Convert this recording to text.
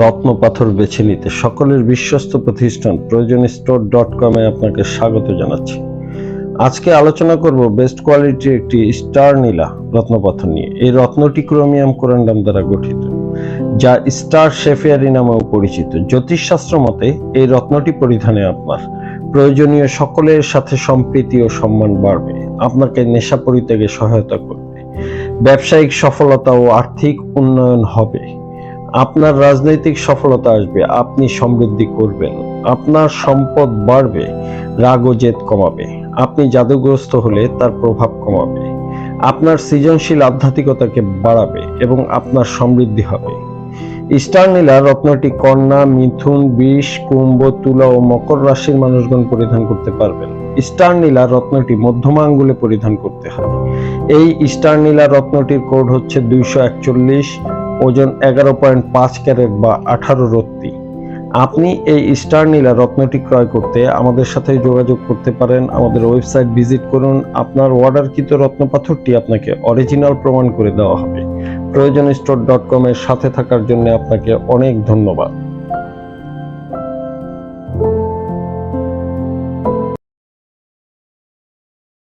রত্ন পাথর বেছে নিতে সকলের বিশ্বস্ত প্রতিষ্ঠান প্রয়োজন স্টোর ডট কমে আপনাকে স্বাগত জানাচ্ছি। আজকে আলোচনা করব বেস্ট কোয়ালিটির একটি স্টার নীলা রত্নপাথর নিয়ে। এই রত্নটি ক্রোমিয়াম কোরান্ডাম দ্বারা গঠিত, যা স্টার শেফিয়ারি নামেও পরিচিত। জ্যোতিষশাস্ত্র মতে এই রত্নটি পরিধানে আপনার প্রয়োজনীয় সকলের সাথে সম্প্রীতি ও সম্মান বাড়বে, আপনাকে নেশা পরিত্যাগে সহায়তা করবে, ব্যবসায়িক সফলতা ও আর্থিক উন্নয়ন হবে। আপনার রাজনৈতিক সফলতা আসবে, আপনি সমৃদ্ধি করবেন। আপনার সম্পদ বাড়বে রাগ ও জেদ কমাবে। আপনি জাদুগ্রস্ত হলে তার প্রভাব কমাবে। আপনার সৃজনশীল আধ্যাত্মিকতাকে বাড়াবে এবং আপনার সমৃদ্ধি হবে। স্টার নীলা রত্নটি কন্যা, মিথুন, বিষ, কুম্ভ, তুলা ও মকর রাশির মানুষগণ পরিধান করতে পারবেন। স্টার নীলা রত্নটি মধ্যমা আঙ্গুলে পরিধান করতে হয় এই স্টার নীলা রত্নটির কোড হচ্ছে দুইশো একচল্লিশ ওজন এগারো পয়েন্ট পাঁচ ক্যারেট বা আঠারো রত্তি। আপনি এই স্টার নীলা রত্নটি ক্রয় করতে আমাদের সাথে যোগাযোগ করতে পারেন। আমাদের ওয়েবসাইট ভিজিট করুন। আপনার অর্ডারকৃত রত্নপাথরটি আপনাকে অরিজিনাল প্রমাণ করে দেওয়া হবে। প্রয়োজন স্টোর ডট কমের সাথে থাকার জন্য আপনাকে অনেক ধন্যবাদ।